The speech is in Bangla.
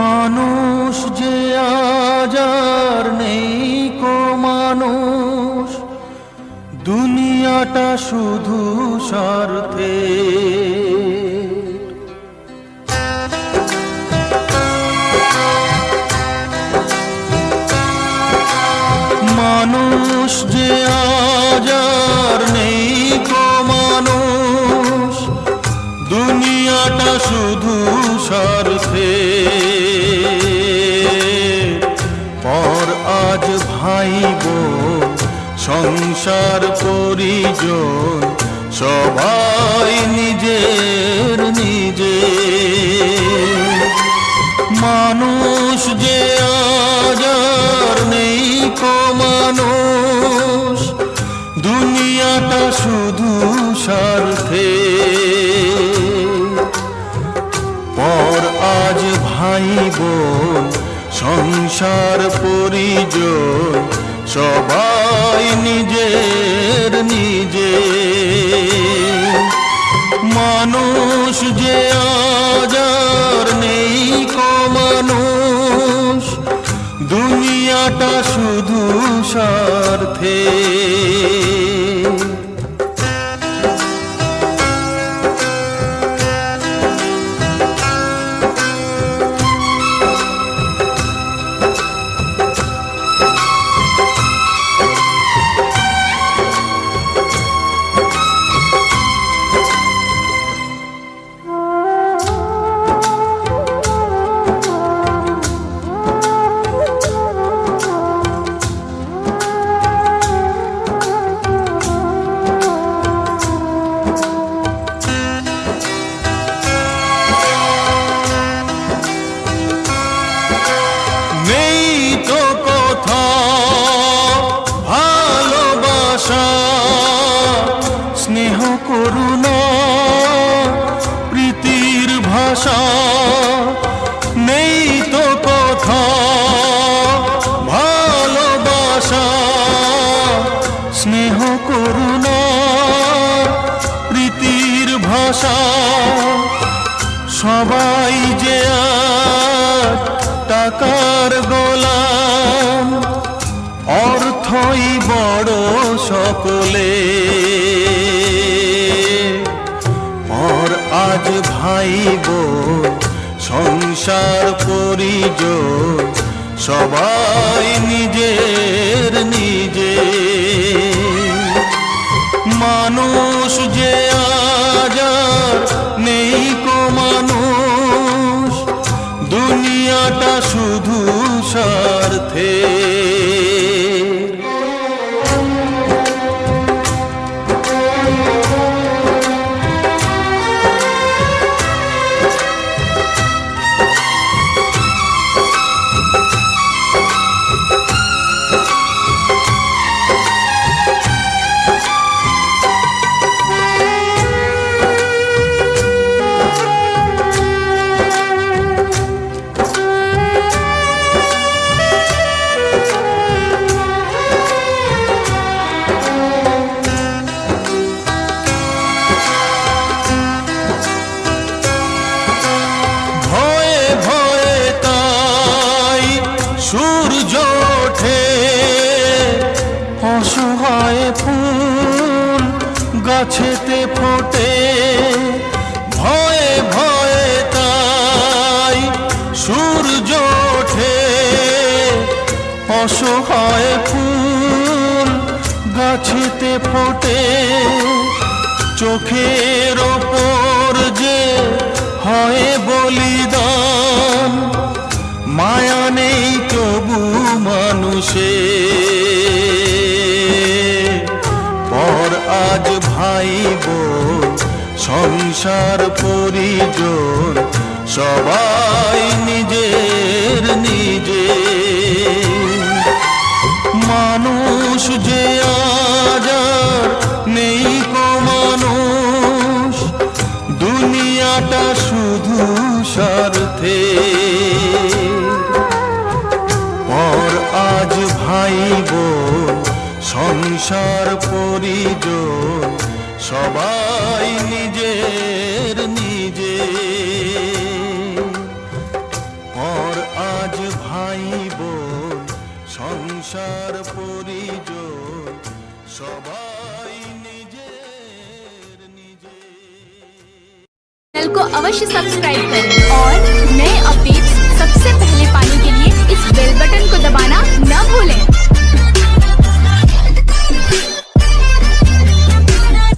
মানুষ যে আজ আর নেই কো মানুষ, দুনিয়াটা শুধু স্বার্থে। মানুষ যে আজ আর নেই কো মানুষ দুনিয়াটা শুধু স্বার্থে পর আজ ভাই গো সংসার পরিজন সবাই নিজের নিজে। বোন সংসার পরিজন সবাই নিজের নিজে। মানুষ যে আজার নেই কো মানুষ, দুনিয়াটা শুধু স্বার্থে। সবাই যে টাকার গোলাম, অর্থই বড় সকলে। পর আজ ভাই সংসার পরিজন সবাই নিজের নিজে। মানুষ যে আজ নেই অসহায় ফুল, গাছেতে ফোটে, ভয়ে ভয়ে তাই সূর্য ওঠে। অসহায় ফুল, গাছেতে ফোটে, চোখের ওপর যে হয় বলিদান, মায়া নেই তবু মানুষে ভাই বোন সংসার পরিজন সবাই নিজের নিজে। মানুষ যে আজ আর নেই মানুষ, দুনিয়াটা শুধু স্বার্থে। পর আজ সবাই निजे নিজে। পর আজ ভাই বোন সংসার, পরিজন, সবাই নিজের चैनल को अवश्य सब्सक्राइब करें और नए अपडेट्स सबसे पहले पाने के लिए इस बेल बटन को दबाना न भूलें।